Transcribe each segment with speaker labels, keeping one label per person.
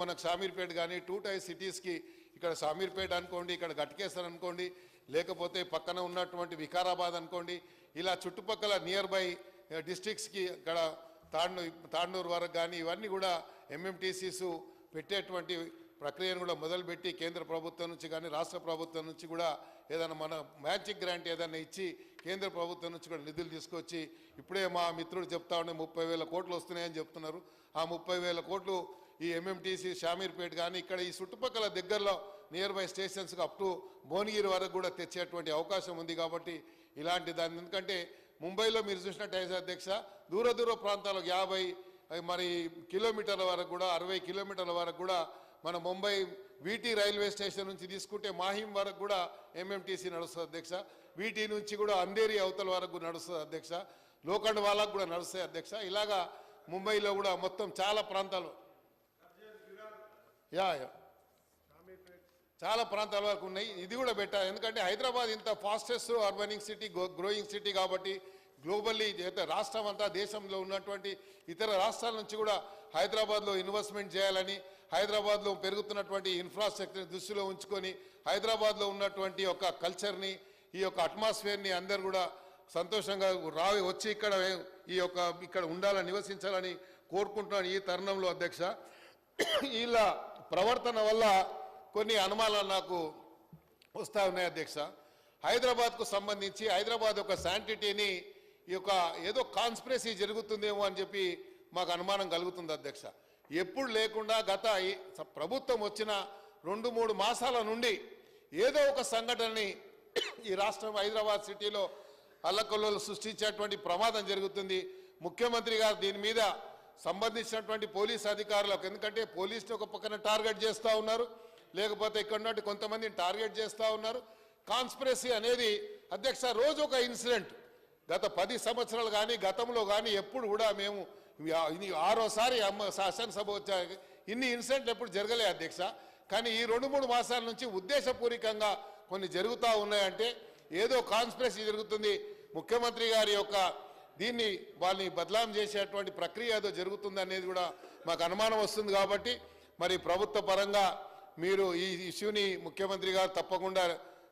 Speaker 1: మనకు సామీర్పేట కానీ టూ టై సిటీస్కి ఇక్కడ సామీర్పేట అనుకోండి ఇక్కడ గట్కేసర్ అనుకోండి లేకపోతే పక్కన ఉన్నటువంటి వికారాబాద్ అనుకోండి ఇలా చుట్టుపక్కల నియర్ బై డిస్ట్రిక్ట్స్కి ఇక్కడ తాండూ తాండూరు వరకు కానీ ఇవన్నీ కూడా ఎంఎంటీసీస్ పెట్టేటువంటి ప్రక్రియను కూడా మొదలుపెట్టి కేంద్ర ప్రభుత్వం నుంచి కానీ రాష్ట్ర ప్రభుత్వం నుంచి కూడా ఏదైనా మన మ్యాజిక్ గ్రాంట్ ఏదైనా ఇచ్చి కేంద్ర ప్రభుత్వం నుంచి కూడా నిధులు తీసుకొచ్చి ఇప్పుడే మా మిత్రుడు చెప్తా ఉండే ముప్పై వేల కోట్లు వస్తున్నాయని చెప్తున్నారు. ఆ ముప్పై వేల కోట్లు ఈ ఎంఎంటీసీ షామీర్పేట్ కానీ ఇక్కడ ఈ చుట్టుపక్కల దగ్గరలో నియర్ బై స్టేషన్స్కి అప్ టు భువనగిరి వరకు కూడా తెచ్చేటువంటి అవకాశం ఉంది కాబట్టి ఇలాంటి దాన్ని. ఎందుకంటే ముంబైలో మీరు చూసినట్టయితే అధ్యక్ష దూర దూర ప్రాంతాలకు యాభై మరి కిలోమీటర్ల వరకు కూడా అరవై కిలోమీటర్ల వరకు కూడా మన ముంబై వీటీ రైల్వే స్టేషన్ నుంచి తీసుకుంటే మాహిం వరకు కూడా ఎంఎంటీసీ నడుస్తుంది అధ్యక్ష. వీటీ నుంచి కూడా అంధేరి అవతల వరకు నడుస్తుంది అధ్యక్ష. లోఖండ్ వాళ్ళకు కూడా నడుస్తాయి అధ్యక్ష. ఇలాగా ముంబైలో కూడా మొత్తం చాలా ప్రాంతాలు యా యా. చాలా ప్రాంతాల వరకు ఉన్నాయి. ఇది కూడా పెట్టాలి ఎందుకంటే హైదరాబాద్ ఇంత fastest urbaning city growing city కాబట్టి గ్లోబల్లీ రాష్ట్రం అంతా దేశంలో ఉన్నటువంటి ఇతర రాష్ట్రాల నుంచి కూడా హైదరాబాద్లో ఇన్వెస్ట్మెంట్ చేయాలని హైదరాబాద్లో పెరుగుతున్నటువంటి ఇన్ఫ్రాస్ట్రక్చర్ దృష్టిలో ఉంచుకొని హైదరాబాద్లో ఉన్నటువంటి ఒక కల్చర్ని ఈ యొక్క అట్మాస్ఫియర్ని అందరు కూడా సంతోషంగా రావి వచ్చి ఇక్కడ ఈ యొక్క ఇక్కడ ఉండాలని నివసించాలని కోరుకుంటున్నాను ఈ తరుణంలో అధ్యక్ష. ఇలా ప్రవర్తన వల్ల కొన్ని అనుమానాలు నాకు వస్తూ ఉన్నాయి అధ్యక్ష. హైదరాబాద్కు సంబంధించి హైదరాబాద్ యొక్క శాంటిటీని ఈ యొక్క ఏదో కాన్స్పిరసీ జరుగుతుందేమో అని చెప్పి మాకు అనుమానం కలుగుతుంది అధ్యక్ష. ఎప్పుడు లేకుండా గత ప్రభుత్వం వచ్చిన రెండు మూడు మాసాల నుండి ఏదో ఒక సంఘటనని ఈ రాష్ట్రం హైదరాబాద్ సిటీలో అల్లకొల్లలు సృష్టించేటువంటి ప్రమాదం జరుగుతుంది. ముఖ్యమంత్రి గారు దీని మీద సంబంధించినటువంటి పోలీస్ అధికారులకు ఎందుకంటే పోలీసుని ఒక పక్కన టార్గెట్ చేస్తూ ఉన్నారు లేకపోతే ఇక్కడ ఉన్నట్టు కొంతమందిని టార్గెట్ చేస్తూ ఉన్నారు. కాన్స్పిరసీ అనేది అధ్యక్ష రోజు ఒక ఇన్సిడెంట్. గత పది సంవత్సరాలు కానీ గతంలో కానీ ఎప్పుడు కూడా మేము ఆరోసారి అమ్మ శాసనసభ వచ్చాక ఇన్ని ఇన్సిడెంట్లు ఎప్పుడు జరగలే అధ్యక్ష. కానీ ఈ రెండు మూడు మాసాల నుంచి ఉద్దేశపూర్వకంగా కొన్ని జరుగుతూ ఉన్నాయంటే ఏదో కాన్స్పిరసీ జరుగుతుంది. ముఖ్యమంత్రి గారి యొక్క దీన్ని వాళ్ళని బదలాం చేసేటువంటి ప్రక్రియ ఏదో జరుగుతుంది అనేది కూడా మాకు అనుమానం వస్తుంది కాబట్టి మరి ప్రభుత్వ పరంగా మీరు ఈ ఇష్యూని ముఖ్యమంత్రి గారు తప్పకుండా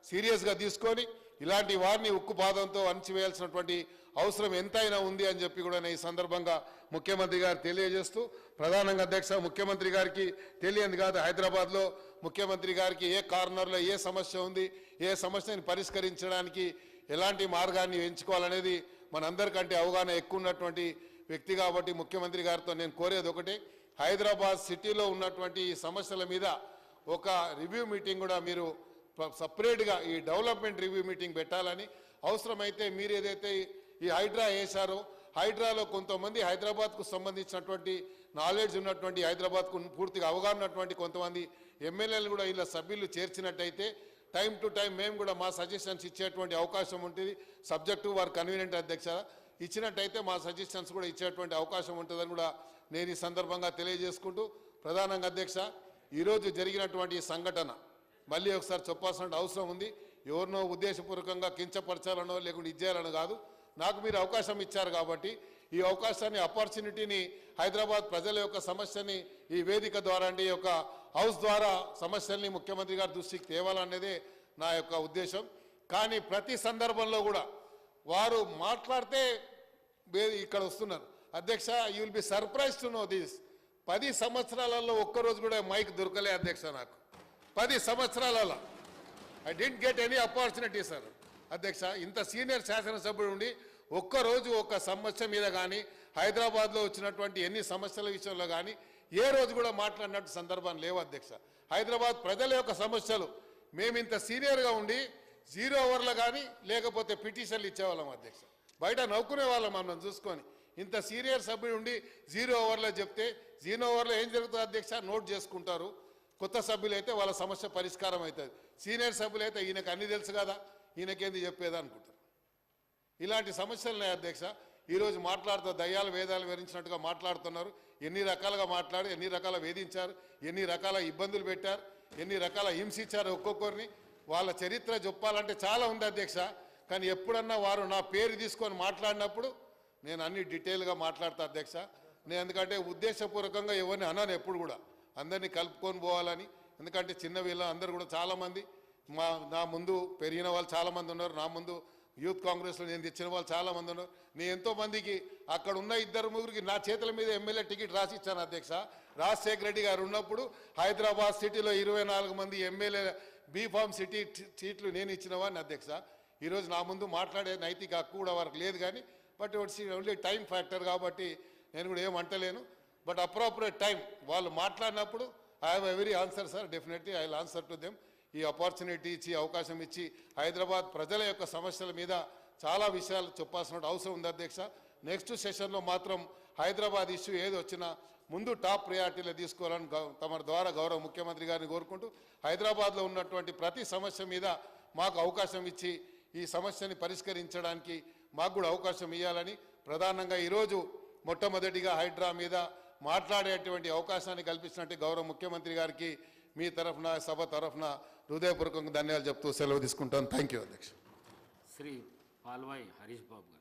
Speaker 1: సీరియస్గా తీసుకొని ఇలాంటి వారిని ఉక్కు పాదంతో అణచివేయాల్సినటువంటి అవసరం ఎంతైనా ఉంది అని చెప్పి కూడా నేను ఈ సందర్భంగా ముఖ్యమంత్రి గారు తెలియజేస్తూ ప్రధానంగా అధ్యక్ష ముఖ్యమంత్రి గారికి తెలియంది కాదు హైదరాబాద్లో ముఖ్యమంత్రి గారికి ఏ కార్నర్లో ఏ సమస్య ఉంది ఏ సమస్యని పరిష్కరించడానికి ఎలాంటి మార్గాన్ని ఎంచుకోవాలనేది మనందరికంటే అవగాహన ఎక్కువ ఉన్నటువంటి వ్యక్తి కాబట్టి ముఖ్యమంత్రి గారితో నేను కోరేది ఒకటే. హైదరాబాద్ సిటీలో ఉన్నటువంటి ఈ సమస్యల మీద ఒక రివ్యూ మీటింగ్ కూడా మీరు సపరేట్గా ఈ డెవలప్మెంట్ రివ్యూ మీటింగ్ పెట్టాలని అవసరమైతే మీరు ఏదైతే ఈ హైడ్రా వేశారో హైడ్రాలో కొంతమంది హైదరాబాద్కు సంబంధించినటువంటి నాలెడ్జ్ ఉన్నటువంటి హైదరాబాద్కు పూర్తిగా అవగాహన ఉన్నటువంటి కొంతమంది ఎమ్మెల్యేలు కూడా ఇలా సభ్యులు చేర్చినట్టయితే టైం టు టైం మేము కూడా మా సజెషన్స్ ఇచ్చేటువంటి అవకాశం ఉంటుంది. సబ్జెక్టు వారు కన్వీనియంట్ అధ్యక్ష ఇచ్చినట్టయితే మా సజెషన్స్ కూడా ఇచ్చేటువంటి అవకాశం ఉంటుందని కూడా నేను ఈ సందర్భంగా తెలియజేసుకుంటూ ప్రధానంగా అధ్యక్ష ఈరోజు జరిగినటువంటి సంఘటన మళ్ళీ ఒకసారి చెప్పాల్సిన అవసరం ఉంది. ఎవరినో ఉద్దేశపూర్వకంగా కించపరచాలనో లేకుంటే ఇచ్చేయాలనో కాదు. నాకు మీరు అవకాశం ఇచ్చారు కాబట్టి ఈ అవకాశాన్ని ఆపర్చునిటీని హైదరాబాద్ ప్రజల యొక్క సమస్యని ఈ వేదిక ద్వారా అంటే ఈ యొక్క హౌస్ ద్వారా సమస్యల్ని ముఖ్యమంత్రి గారి దృష్టికి తేవాలనేదే నా యొక్క ఉద్దేశం. కానీ ప్రతి సందర్భంలో కూడా వారు మాట్లాడితే ఇక్కడ వస్తున్నారు. అధ్యక్ష you will be surprise to know this పది సంవత్సరాలలో ఒక్కరోజు కూడా మైక్ దొరకలే అధ్యక్ష నాకు. పది సంవత్సరాలలో. I didn't get any opportunity sir అధ్యక్ష ఇంత సీనియర్ శాసనసభ్యుడు ఉండి ఒక్కరోజు ఒక సమస్య మీద కానీ హైదరాబాద్లో వచ్చినటువంటి ఎన్ని సమస్యల విషయంలో కానీ ఏ రోజు కూడా మాట్లాడినట్టు సందర్భాలు లేవు అధ్యక్ష. హైదరాబాద్ ప్రజల యొక్క సమస్యలు మేము ఇంత సీనియర్గా ఉండి జీరో ఓవర్లు కానీ లేకపోతే పిటిషన్లు ఇచ్చేవాళ్ళం అధ్యక్ష. బయట నవ్వుకునే వాళ్ళం మనం చూసుకొని. ఇంత సీనియర్ సభ్యుడు ఉండి జీరో ఓవర్లో చెప్తే జీరో ఓవర్లో ఏం జరుగుతుంది అధ్యక్ష? నోట్ చేసుకుంటారు. కొత్త సభ్యులైతే వాళ్ళ సమస్య పరిష్కారం అవుతుంది. సీనియర్ సభ్యులైతే ఈయనకు అన్ని తెలుసు కదా ఈయనకేంది చెప్పేదా అనుకుంటారు. ఇలాంటి సమస్యలు ఉన్నాయి అధ్యక్ష. ఈరోజు మాట్లాడుతూ దయ్యాలు వేదాలు వివరించినట్టుగా మాట్లాడుతున్నారు. ఎన్ని రకాలుగా మాట్లాడి ఎన్ని రకాల వేధించారు ఎన్ని రకాల ఇబ్బందులు పెట్టారు ఎన్ని రకాల హింసించారు ఒక్కొక్కరిని. వాళ్ళ చరిత్ర చెప్పాలంటే చాలా ఉంది అధ్యక్ష. కానీ ఎప్పుడన్నా వారు నా పేరు తీసుకొని మాట్లాడినప్పుడు నేను అన్ని డీటెయిల్గా మాట్లాడతా అధ్యక్ష. నేను ఎందుకంటే ఉద్దేశపూర్వకంగా ఎవరిని అన్నాను ఎప్పుడు కూడా. అందరినీ కలుపుకొని పోవాలని. ఎందుకంటే చిన్న వీళ్ళ అందరు కూడా చాలామంది. మా నా ముందు పెరిగిన వాళ్ళు చాలామంది ఉన్నారు. నా ముందు యూత్ కాంగ్రెస్లో నేను తెచ్చిన వాళ్ళు చాలామంది ఉన్నారు. నేను ఎంతోమందికి అక్కడ ఉన్న ఇద్దరు ముగ్గురికి నా చేతుల మీద ఎమ్మెల్యే టికెట్ రాసి ఇచ్చాను అధ్యక్ష. రాజశేఖర రెడ్డి గారు ఉన్నప్పుడు హైదరాబాద్ సిటీలో ఇరవై నాలుగు మంది ఎమ్మెల్యే బీఫామ్ సిటీ సీట్లు నేను ఇచ్చిన వాడిని అధ్యక్ష. ఈరోజు నా ముందు మాట్లాడే నైతిక హక్కు కూడా వారికి లేదు కానీ but it's only time factor కాబట్టి నేను కూడా ఏం అంటలేను. బట్ అప్రోప్రియేట్ టైం వాళ్ళు మాట్లాడినప్పుడు I have every answer sir definitely I will answer to them. ఈ ఆపర్చునిటీ ఇచ్చి అవకాశం ఇచ్చి హైదరాబాద్ ప్రజల యొక్క సమస్యల మీద చాలా విషయాలు చెప్పాల్సిన అవసరం ఉంది అధ్యక్ష. నెక్స్ట్ సెషన్లో మాత్రం హైదరాబాద్ ఇష్యూ ఏది వచ్చినా ముందు టాప్ ప్రయారిటీలో తీసుకోవాలని తమ ద్వారా గౌరవ ముఖ్యమంత్రి గారిని కోరుకుంటూ హైదరాబాద్లో ఉన్నటువంటి ప్రతి సమస్య మీద మాకు అవకాశం ఇచ్చి ఈ సమస్యని పరిష్కరించడానికి మాకు కూడా అవకాశం ఇవ్వాలని ప్రధానంగా ఈరోజు మొట్టమొదటిగా హైడ్రా మీద మాట్లాడేటువంటి అవకాశాన్ని కల్పించినట్టు గౌరవ ముఖ్యమంత్రి గారికి మీ తరఫున సభ తరఫున హృదయపూర్వకంగా ధన్యవాదాలు చెప్తూ సెలవు తీసుకుంటాను. థ్యాంక్ యూ అధ్యక్ష.
Speaker 2: శ్రీ పాల్వాయి హరీష్ బాబు